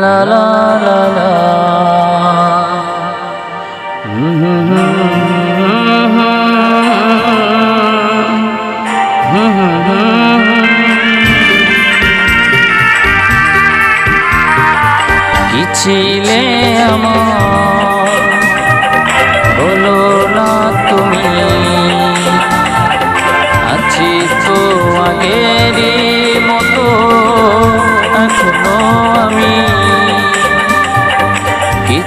লা লা লা হুম হুম হুম হুম হুম হুম কি ছিলে আমার?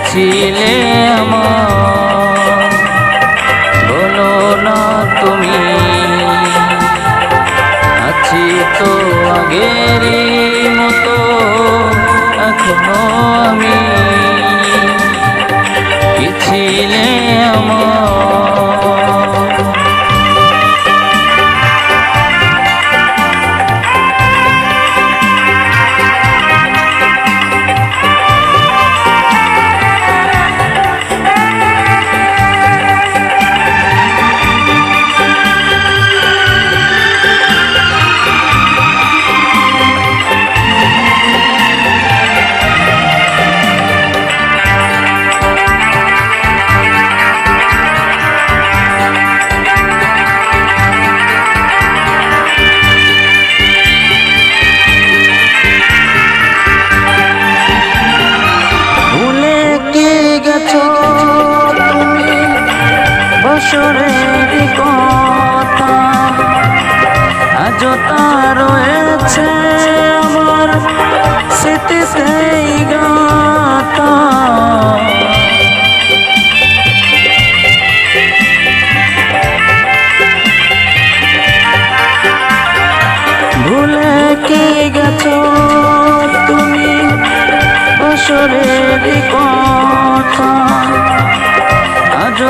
ছিলে আমার। বলো না তুমি আছি তো আগের মতো এখনও আমি। মিছিলে আমার বছরের কথা। আজও তা রয়েছে আমার স্মৃতিতেই গাতা ভুলে কি গেছো তুমি বছরের কথা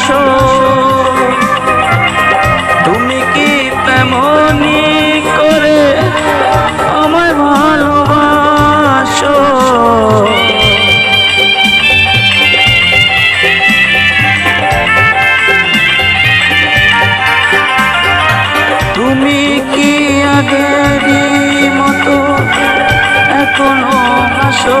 হাসো তুমি কি তেমনি করে আমায় ভালোবাসো? তুমি কি আগেরই মতো এখনও হাসো?